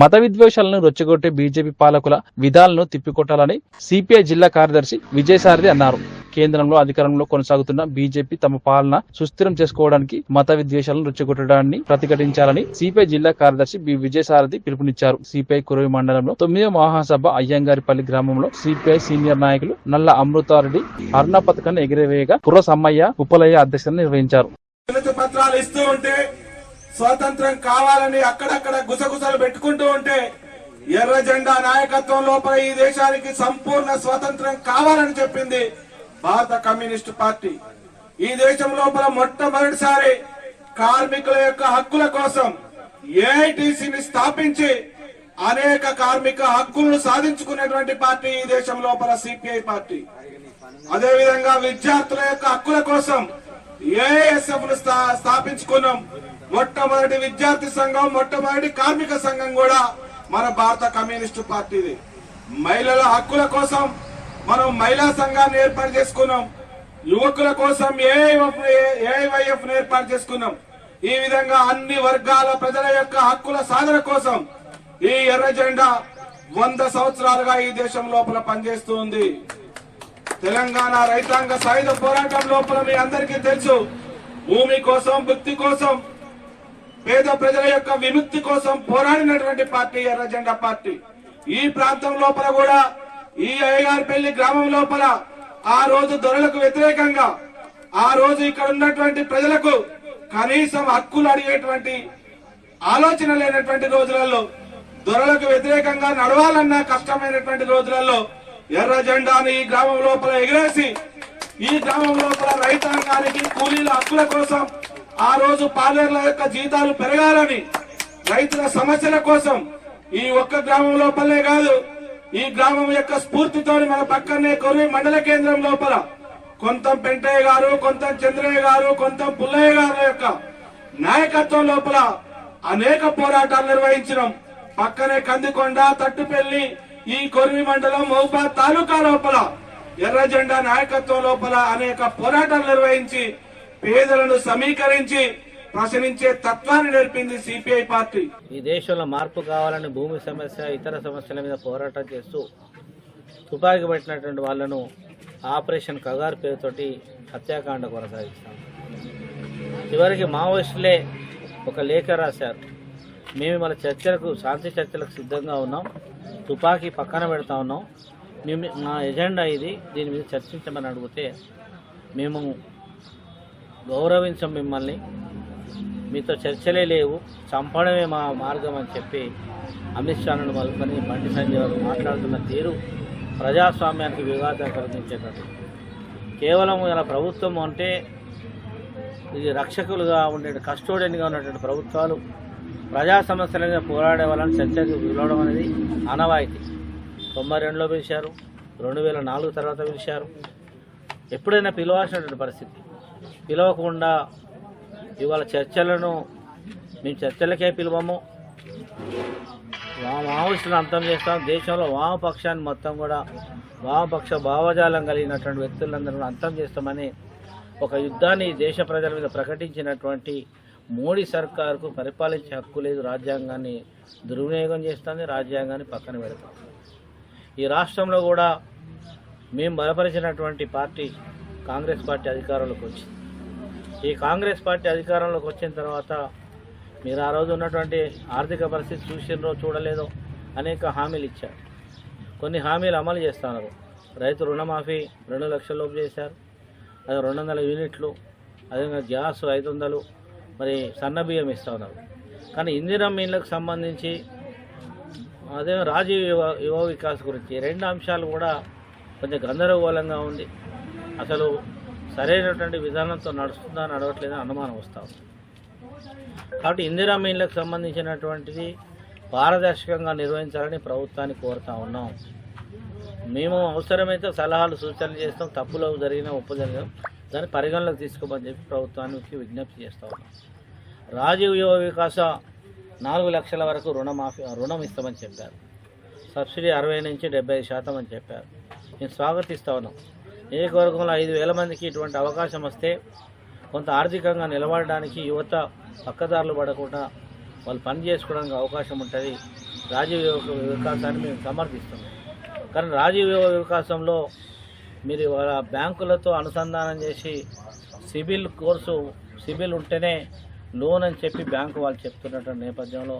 మత విద్వేషాలను రొచ్చగొట్టే బీజేపీ పాలకుల విధాలను తిప్పికొట్టాలని సిపిఐ జిల్లా కార్యదర్శి విజయసారథి అన్నారు. కేంద్రంలో అధికారంలో కొనసాగుతున్న బీజేపీ తమ పాలన సుస్థిరం చేసుకోవడానికి మత విద్వేషాలను రుచ్చగొట్టడాన్ని ప్రతిఘటించాలని సిపిఐ జిల్లా కార్యదర్శి బి విజయసారథి పిలుపునిచ్చారు. సిపిఐ కురవి మండలంలో తొమ్మిదో మహాసభ అయ్యంగారిపల్లి గ్రామంలో సిపిఐ సీనియర్ నాయకులు నల్ల అమృతారెడ్డి అరుణ పథకాన్ని ఎగిరవేయగా పుర సమ్మయ్య ఉపలయ్య అధ్యక్షతన నిర్వహించారు. పత్రాలు ఇస్తూ ఉంటే స్వాతంత్రం కావాలని అక్కడక్కడ గుసగుసలు పెట్టుకుంటూ ఉంటే ఎర్ర జెండా నాయకత్వం లోపల ఈ దేశానికి సంపూర్ణ స్వాతంత్రం కావాలని చెప్పింది భారత కమ్యూనిస్ట్ పార్టీ. ఈ దేశం లోపల మొట్టమొదటిసారి కార్మికుల యొక్క హక్కుల కోసం ఏఐటిసిని స్థాపించి అనేక కార్మిక హక్కులను సాధించుకునేటువంటి పార్టీ ఈ దేశం లోపల సిపిఐ పార్టీ. అదేవిధంగా విద్యార్థుల యొక్క హక్కుల కోసం ఏఎస్ఎఫ్ స్థా- స్థాపించుకున్నాం. మొట్టమొదటి విద్యార్థి సంఘం మొట్టమొదటి కార్మిక సంఘం కూడా మన భారత కమ్యూనిస్టు పార్టీది. మహిళల హక్కుల కోసం మనం మహిళా సంఘాన్ని ఏర్పాటు చేసుకున్నాం. యువకుల కోసం ఏఐవైఎఫ్ ఏర్పాటు చేసుకున్నాం. ఈ విధంగా అన్ని వర్గాల ప్రజల యొక్క హక్కుల సాధన కోసం ఈ ఎర్ర జెండా వంద సంవత్సరాలుగా ఈ దేశం లోపల పనిచేస్తుంది తెలంగాణ రైతాంగ సాయుధ పోరాటం లోపల మీ అందరికీ తెలుసు. భూమి కోసం వృత్తి కోసం పేద ప్రజల యొక్క విముక్తి కోసం పోరాడినటువంటి పార్టీ ఎర్ర జెండా పార్టీ. ఈ ప్రాంతం లోపల కూడా ఈ అయ్యగారిపల్లి గ్రామం లోపల ఆ రోజు దొరలకు వ్యతిరేకంగా ఆ రోజు ఇక్కడ ఉన్నటువంటి ప్రజలకు కనీసం హక్కులు అడిగేటువంటి ఆలోచన లేనటువంటి రోజులలో దొరలకు వ్యతిరేకంగా నడవాలన్న కష్టమైనటువంటి రోజులలో ఎర్ర జెండాను ఈ గ్రామం లోపల ఎగిరేసి ఈ గ్రామం లోపల రైతాంగానికి కూలీల హక్కుల కోసం ఆ రోజు పాలేర్ల యొక్క జీతాలు పెరగాలని రైతుల సమస్యల కోసం ఈ ఒక్క గ్రామం లోపలే కాదు ఈ గ్రామం యొక్క స్ఫూర్తితో మన పక్కనే కొరివి మండల కేంద్రం లోపల కొంతం పెంటయ్య గారు కొంత చంద్రయ్య గారు కొంత పుల్లయ్య గారు యొక్క నాయకత్వం లోపల అనేక పోరాటాలు నిర్వహించడం పక్కనే కందికొండ తట్టుపెల్లి ఈ కొరివి మండలం మహబాద్ తాలూకా లోపల ఎర్ర జెండా నాయకత్వం లోపల అనేక పోరాటాలు నిర్వహించి పేదలను సమీకరించి ప్రశ్నించే తత్వాన్ని నేర్పింది సిపిఐ పార్టీ. ఈ దేశంలో మార్పు కావాలని భూమి సమస్య ఇతర సమస్యల మీద పోరాటం చేస్తూ తుపాకీ పెట్టినటువంటి వాళ్ళను ఆపరేషన్ కగారు పేరుతోటి హత్యాకాండ కొనసాగిస్తాం. చివరికి మావోయిస్టులే ఒక లేఖ రాశారు. మేము మన చర్చలకు శాంతి చర్చలకు సిద్ధంగా ఉన్నాం. తుపాకీ పక్కన పెడతా ఉన్నాం. మేము మా ఎజెండా ఇది. దీని మీద చర్చించమని అడిగితే మేము గౌరవించం మిమ్మల్ని. మీతో చర్చలే లేవు. చంపడమే మా మార్గం అని చెప్పి అమిత్ షాను మలుకొని బండి సంజయ్ వారు మాట్లాడుతున్న తీరు ప్రజాస్వామ్యానికి వివాదం కలిగించేటట్టు. కేవలం ఇలా ప్రభుత్వం అంటే ఇది రక్షకులుగా ఉండే కస్టోడియన్గా ఉన్నటువంటి ప్రభుత్వాలు ప్రజా సమస్యల మీద పోరాడే వాళ్ళని చర్చకు పిలవడం అనేది ఆనవాయితీ. తొంభై రెండులో పిలిచారు రెండు వేల నాలుగు తర్వాత పిలిచారు. ఎప్పుడైనా పిలవాల్సినటువంటి పరిస్థితి. పిలవకుండా ఇవాళ చర్చలను మేము చర్చలకే పిలవము. వా- మావోయిస్టులను అంతం చేస్తాం. దేశంలో వామపక్షాన్ని మొత్తం కూడా వామపక్ష భావజాలం కలిగినటువంటి వ్యక్తులందరూ అంతం చేస్తామని ఒక యుద్ధాన్ని దేశ ప్రజల మీద ప్రకటించినటువంటి మోడీ సర్కారుకు పరిపాలించే హక్కు లేదు రాజ్యాంగాన్ని దుర్వినియోగం చేస్తుంది రాజ్యాంగాన్ని పక్కన పెడుతుంది ఈ రాష్ట్రంలో కూడా మేము బలపరిచినటువంటి పార్టీ కాంగ్రెస్ పార్టీ అధికారంలోకి వచ్చింది. ఈ కాంగ్రెస్ పార్టీ అధికారంలోకి వచ్చిన తర్వాత మీరు ఆ రోజు ఉన్నటువంటి ఆర్థిక పరిస్థితి చూసినో చూడలేదో అనేక హామీలు ఇచ్చారు. కొన్ని హామీలు అమలు చేస్తున్నారు. రైతు రుణమాఫీ రెండు లక్షల లోపు చేశారు. అది రెండు వందల యూనిట్లు అదేవిధంగా గ్యాస్ ఐదు వందలు మరి సన్న బియ్యం ఇస్తూ ఉన్నారు. కానీ ఇందిరా మీన్లకు సంబంధించి అదే రాజీవ్ యువ యువ వికాస్ గురించి రెండు అంశాలు కూడా కొంచెం గందరగోళంగా ఉంది. అసలు సరైనటువంటి విధానంతో నడుస్తుందా నడవట్లేదా అనుమానం వస్తూ ఉంది. కాబట్టి ఇందిరా మీన్లకు సంబంధించినటువంటిది పారదర్శకంగా నిర్వహించాలని ప్రభుత్వాన్ని కోరుతా ఉన్నాం. మేము అవసరమైతే సలహాలు సూచనలు చేస్తాం. తప్పులో జరిగిన ఒప్పు జరిగిన దాన్ని పరిగణలోకి తీసుకోమని చెప్పి ప్రభుత్వానికి విజ్ఞప్తి చేస్తా ఉన్నాం. రాజీవ్ యువ వికాస నాలుగు లక్షల వరకు రుణమాఫీ రుణం ఇస్తామని చెప్పారు. సబ్సిడీ అరవై నుంచి డెబ్బై శాతం అని చెప్పారు. నేను స్వాగతిస్తా ఉన్నాం. నియోజకవర్గంలో ఐదు వేల మందికి ఇటువంటి అవకాశం వస్తే కొంత ఆర్థికంగా నిలబడడానికి యువత పక్కదారులు పడకుండా వాళ్ళు పని చేసుకోవడానికి అవకాశం ఉంటుంది. రాజీవ్ యువక వికాసాన్ని మేము సమర్థిస్తున్నాం. కానీ రాజీవ్ యువ వికాసంలో మీరు వాళ్ళ బ్యాంకులతో అనుసంధానం చేసి సిబిల్ కోర్సు సిబిల్ ఉంటేనే లోన్ అని చెప్పి బ్యాంకు వాళ్ళు చెప్తున్నటువంటి నేపథ్యంలో